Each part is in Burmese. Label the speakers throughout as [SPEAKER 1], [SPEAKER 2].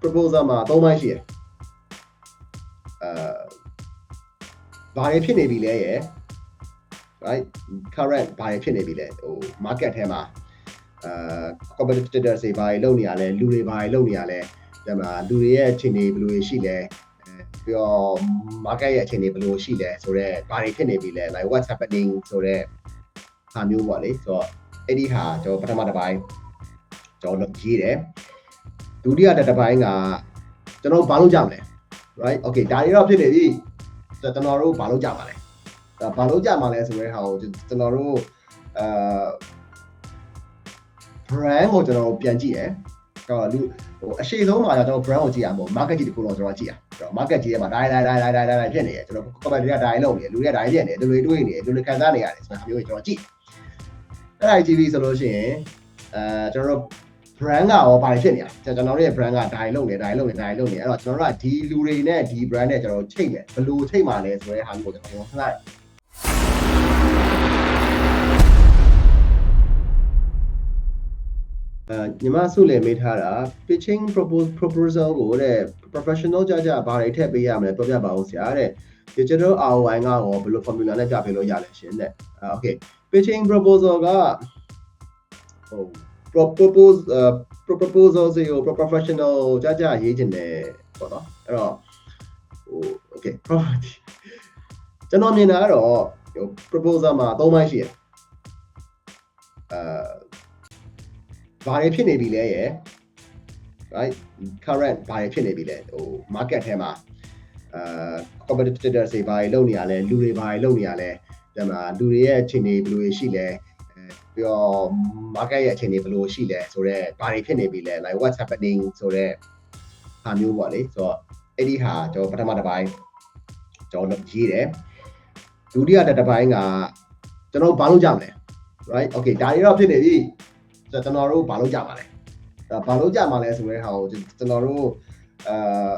[SPEAKER 1] proposal မှာ၃ပိုင်းရှိတယ်အဲဘာတွေဖြစ်နေပြီလဲရယ် right current ဘာတွေဖြစ်နေပြီလဲဟို market ထဲမှာအာ competitor တွေဘာတွေလုပ်နေရလဲလူတွေဘာတွေလုပ်နေရလဲဒါမှလူတွေရဲ့အခြေအနေဘယ်လိုရှိလဲအဲပြီးတော့ market ရဲ့အခြေအနေဘယ်လိုရှိလဲဆိုတော့ဘာတွေဖြစ်နေပြီလဲ like what's happening ဆိုတော့ဟာမျိုးပေါ့လေဆိုတော့အဲ့ဒီဟာကျွန်တော်ပထမတစ်ပိုင်းကျွန်တော်ရေးတယ် ဒုတိယတစ်ပိုင်းကကျွန်တော်ဘာလုပ်ကြမလဲ right okay ဒါတွေတော့ဖြစ်နေပြီကျွန်တော်တို့ဘာလုပ်ကြမှာလဲဒါဘာလုပ်ကြမှာလဲဆိုတဲ့ဟာကိုကျွန်တော်တို့အာ brand ကိုကျွန်တော်တို့ပြန်ကြည့်ရယ်တော့လူဟိုအရှိဆုံးမှာကျွန်တော် brand ကိုကြည့်ရမှာ market ကြီးတစ်ခုလုံးကျွန်တော်ကြည့်ရတော့ market ကြီးထဲမှာဒိုင်ဒိုင်ဒိုင်ဒိုင်ဒိုင်ဒိုင်ဖြစ်နေရကျွန်တော် comment တွေကဒိုင်လုံးနေလူတွေကဒိုင်ဖြစ်နေလူတွေတွေးနေလူတွေခံစားနေရတယ်ဆိုတာမျိုးကိုကျွန်တော်ကြည့်အဲ့ဒါကြည့်ပြီးဆိုလို့ရှိရင်အဲကျွန်တော်တို့ brand ကရောဘာဖြစ်နေလဲကျွန်တော်တို့ရဲ့ brand ကဒိုင်လုံးနေဒိုင်လုံးနေဒိုင်လုံးနေအဲ့တော့ကျွန်တော်တို့ကဒီလူတွေနဲ့ဒီ brand နဲ့ကျွန်တော်တို့ချိန်မယ်ဘယ်လိုချိန်မှာလဲဆိုတဲ့ဟာမျိုးကိုကျွန်တော်စဉ်းစားတယ်အဲညီမဆုလည်းမေးထားတာ pitching propose proposal ကိုတဲ့ professional ကြကြဘာတွေထည့်ပေးရမလဲပြောပြပါဦးဆရာတဲ့ digital ROI ကရောဘယ်လို formula နဲ့ပြပေးလို့ရလဲရှင်တဲ့အဲ okay pitching proposal ကဟို propose proposal စီကို professional ကြကြရေးခြင်းတယ်ပေါ့နော်အဲ့တော့ဟို okay ကျွန်တော်မြင်တာကတော့ဟို proposal မှာ၃ပိုင်းရှိတယ်အဲဘာတွေဖြစ်နေပြီလဲရယ် right current ဘာတွေဖြစ်နေပြီလဲဟို market ထဲမှာအာ competitor တွေဘာတွေလုပ်နေရလဲလူတွေဘာတွေလုပ်နေရလဲဒါမှလူတွေရဲ့အခြေအနေဘယ်လိုရှိလဲ ပြီးတော့ market ရဲ့အခြေအနေဘယ်လိုရှိလဲဆိုတော့ဘာတွေဖြစ်နေပြီလဲ like what's happening ဆိုတော့ဟာမျိုးပေါ့လေဆိုတော့အဲ့ဒီဟာကျွန်တော်ပထမတစ်ပိုင်းကျွန်တော်ရေးတယ်ဒုတိယတစ်ပိုင်းကကျွန်တော်ဘာလုပ်ကြမလဲ right okay ဒါတွေတော့ဖြစ်နေပြီကျွန်တော်တို့ဘာလုပ်ကြမှာလဲအဲဘာလုပ်ကြမှာလဲဆိုတဲ့ဟာကိုကျွန်တော်တို့အာ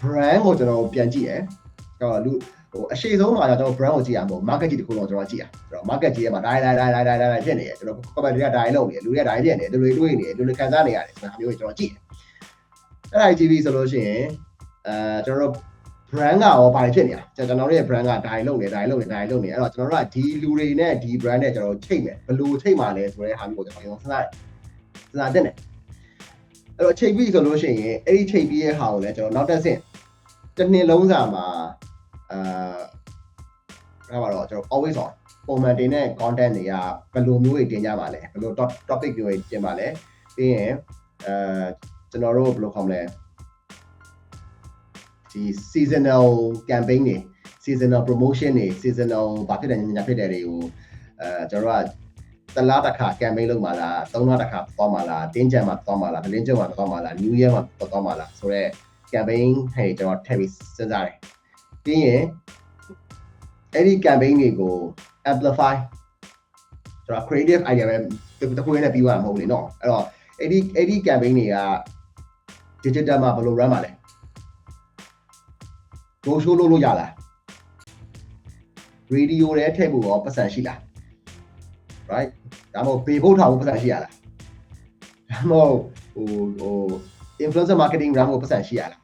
[SPEAKER 1] brand ကိုကျွန်တော်ပြန်ကြည့်ရယ်တော့လူ ဟိုအရှိဆုံးမှာကျွန်တော် brand ကိုကြည့်ရမှာ market ကြီးတစ်ခုလုံးကျွန်တော်ကြည့်ရဆိုတော့ market ကြီးရဲ့မှာဒိုင်ဒိုင်ဒိုင်ဒိုင်ဒိုင်ဒိုင်ဖြစ်နေရကျွန်တော် comment တွေကဒိုင်လုံးနေလူတွေကဒိုင်ဖြစ်နေလူတွေတွေးနေလူတွေခံစားနေရတယ်ဆိုတာမျိုးကိုကျွန်တော်ကြည့်အဲ့ဒါကြည့်ပြီးဆိုလို့ရှိရင်အဲကျွန်တော်တို့ brand ကရောဘာဖြစ်နေလဲကျွန်တော်တို့ရဲ့ brand ကဒိုင်လုံးနေဒိုင်လုံးနေဒိုင်လုံးနေအဲ့တော့ကျွန်တော်တို့ကဒီလူတွေနဲ့ဒီ brand နဲ့ကျွန်တော်တို့ချိန်မယ်ဘယ်လိုချိန်မှာလဲဆိုတဲ့ဟာမျိုးကိုကျွန်တော်စဉ်းစားတယ်စဉ်းစားတဲ့နဲ့အဲ့တော့ချိန်ပြီးဆိုလို့ရှိရင်အဲ့ဒီချိန်ပြီးရဲ့ဟာကိုလည်းကျွန်တော်နောက်တစ်ဆင့်တစ်နှစ်လုံးစာမှာ အာဘာတော့ကျွန်တော် always on ပုံမှန်တင်တဲ့ content တွေကဘယ်လိုမျိုးတွေတင်ကြပါလဲဘယ်လို topic တွေတင်ပါလဲပြီးရင်အဲကျွန်တော်တို့ဘယ်လိုခေါ်မလဲဒီ seasonal campaign တွေ seasonal promotion တွေ seasonal ဘာဖြစ်တယ်ညာဖြစ်တယ်တွေကိုအဲကျွန်တော်ကတလားတစ်ခါ campaign လုပ်မှာလားသုံးလတစ်ခါသွားမှာလားတင်းကြံမှာသွားမှာလားဒလင်းကျုံမှာသွားမှာလား new year မှာသွားမှာလားဆိုတော့ campaign ဟဲ့ကျွန်တော်ထည့်ပြီးစဉ်းစားတယ် ပြီးရင်အဲ့ဒီ campaign တွေကို amplify ကျွန်တော် creative idea ပဲတခုနဲ့ပြီးသွားမှာမဟုတ်လေနော်အဲ့တော့အဲ့ဒီအဲ့ဒီ campaign တွေက digital မှာဘယ်လို run မှာလဲ go show လုပ်လို့ရလား radio ထဲထည့်ဖို့ရောပတ်စံရှိလား right ဒါမှမဟုတ်ပေဖို့ထားဖို့ပတ်စံရှိရလားဒါမှမဟုတ်ဟိုဟို influencer marketing ရမ်းဖို့ပတ်စံရှိရလား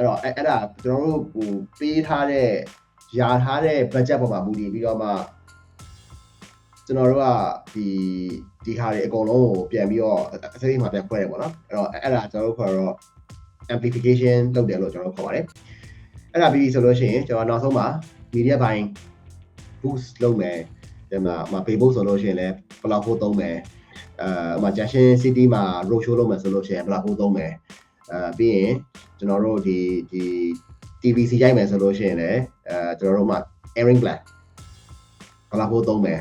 [SPEAKER 1] အဲ့တော့အဲ့အဲ့ဒါကျွန်တော်တို့ဟိုပေးထားတဲ့ယာထားတဲ့ budget ပေါ်မှာမူတည်ပြီးတော့မှကျွန်တော်တို့ကဒီဒီဟာတွေအကုန်လုံးကိုပြန်ပြီးတော့အစိမ်းမှာပြန်ခွဲတယ်ပေါ့နော်အဲ့တော့အဲ့ဒါကျွန်တော်တို့ခေါ်တော့ amplification လုပ်တယ်လို့ကျွန်တော်ခေါ်ပါတယ်အဲ့ဒါပြီးဆိုလို့ရှိရင်ကျွန်တော်နောက်ဆုံးမှာ media buying boost လုပ်မယ်ဒီမှာမ Facebook ဆိုလို့ရှိရင်လည်း platform သုံးမယ်အဲဟိုမှာ Junction City မှာ road show လုပ်မယ်ဆိုလို့ရှိရင် platform သုံးမယ် အဲပြီးရင်ကျွန်တော်တို့ဒီဒီ TVC ရိုက်မယ်ဆိုလို့ရှိရင်လည်းအဲကျွန်တော်တို့မှာ airing plan ဘလာဖို့သုံးမယ်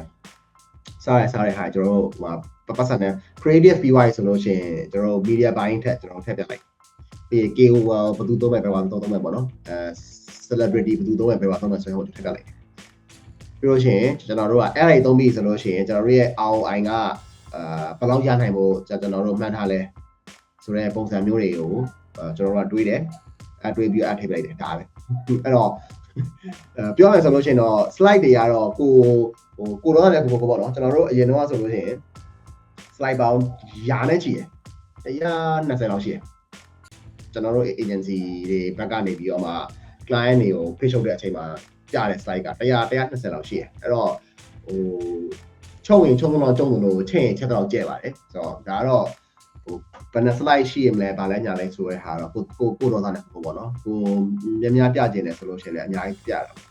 [SPEAKER 1] စားရစားရဟာကျွန်တော်တို့ဟိုမှာပတ်စံနဲ့ creative PY ဆိုလို့ရှိရင်ကျွန်တော်တို့ media buying ထက်ကျွန်တော်ထည့်ပြလိုက်ပြီး KOL ဘယ်သူသုံးမယ်ဘယ်မှာသုံးမယ်ပေါ့နော်အဲ celebrity ဘယ်သူသုံးမယ်ဘယ်မှာသုံးမယ်ဆိုရင်ဟိုထည့်ပြလိုက်ပြီးလို့ရှိရင်ကျွန်တော်တို့ကအဲ့ဒါတွေသုံးပြီဆိုလို့ရှိရင်ကျွန်တော်တို့ရဲ့ ROI ကအာဘယ်လောက်ရနိုင်ဖို့ကျွန်တော်တို့မှန်းထားလဲ ဆိုတဲ့ပုံစံမျိုးတွေကိုကျွန်တော်တို့ကတွေးတယ်အတွေးပြီးအထိပ်လိုက်တယ်ဒါပဲအဲ့တော့အဲပြောရမယ်ဆိုလို့ရှိရင်တော့ slide တွေကတော့ကိုဟိုကိုတော့လည်းကိုကိုပေါ့နော်ကျွန်တော်တို့အရင်တော့ဆိုလို့ရှိရင် slide ပေါင်းယာနဲ့ချီရယ်120လောက်ရှိတယ်ကျွန်တော်တို့ agency တွေဘက်ကနေပြီးတော့မှ client တွေကိုဖိတ်ချုပ်တဲ့အချိန်မှာပြတဲ့ slide က100 120လောက်ရှိတယ်အဲ့တော့ဟိုချုပ်ရင်ချုပ်တော့ကျုံလို့ချိန်ရင်ချက်တော့ကျဲပါတယ်ဆိုတော့ဒါကတော့ ဟိုဘယ်နှ slide ရှိရမလဲဗာလဲညာလဲဆိုရဲဟာတော့ကိုကိုကိုတော့သားနဲ့ကိုပေါ့နော်ကိုများများပြကျင်တယ်ဆိုလို့ရှိရင်လည်းအများကြီးပြတာ